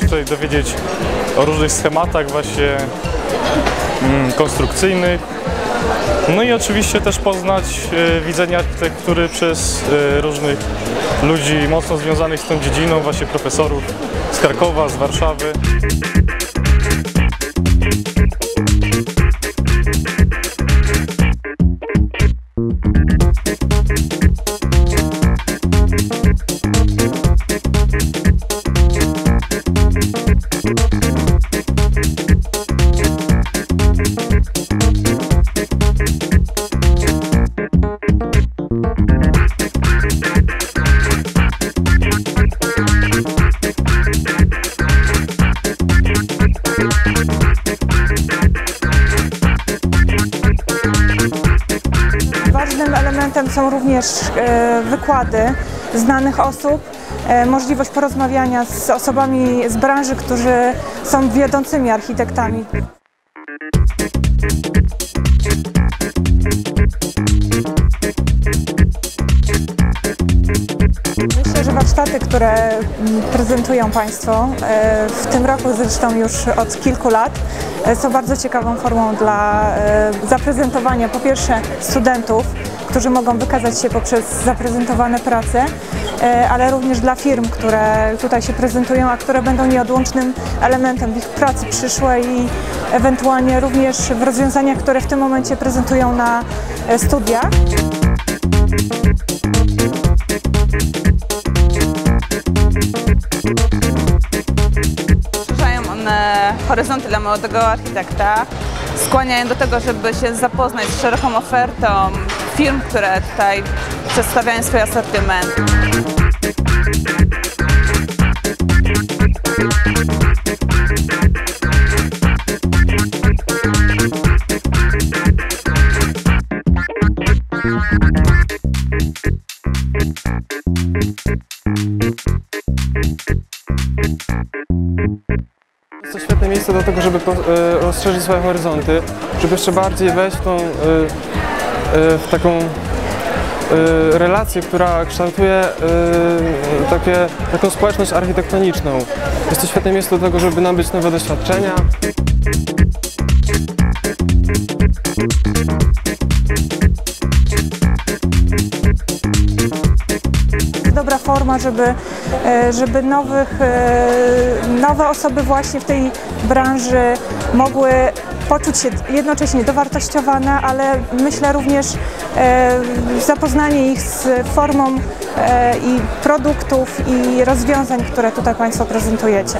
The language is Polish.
Tutaj dowiedzieć o różnych schematach właśnie mm, konstrukcyjnych. No i oczywiście też poznać e, widzenie architektury przez e, różnych ludzi mocno związanych z tą dziedziną, właśnie profesorów z Krakowa, z Warszawy. Są również e, wykłady znanych osób, e, możliwość porozmawiania z osobami z branży, którzy są wiodącymi architektami. Myślę, że warsztaty, które mm, prezentują Państwo e, w tym roku zresztą już od kilku lat są bardzo ciekawą formą dla zaprezentowania po pierwsze studentów, którzy mogą wykazać się poprzez zaprezentowane prace, e, ale również dla firm, które tutaj się prezentują, a które będą nieodłącznym elementem ich pracy przyszłej i ewentualnie również w rozwiązaniach, które w tym momencie prezentują na e, studiach. Horyzonty dla młodego architekta, skłaniają do tego, żeby się zapoznać z szeroką ofertą firm, które tutaj przedstawiają swój asortyment. Jest to świetne miejsce do tego, żeby e, rozszerzyć swoje horyzonty, żeby jeszcze bardziej wejść w tą, e, w taką e, relację, która kształtuje e, takie, taką społeczność architektoniczną. Jest to świetne miejsce do tego, żeby nabyć nowe doświadczenia. dobra forma, żeby, e, żeby nowych, e, nowe osoby właśnie w tej branży mogły poczuć się jednocześnie dowartościowane, ale myślę również e, zapoznanie ich z formą e, i produktów i rozwiązań, które tutaj Państwo prezentujecie.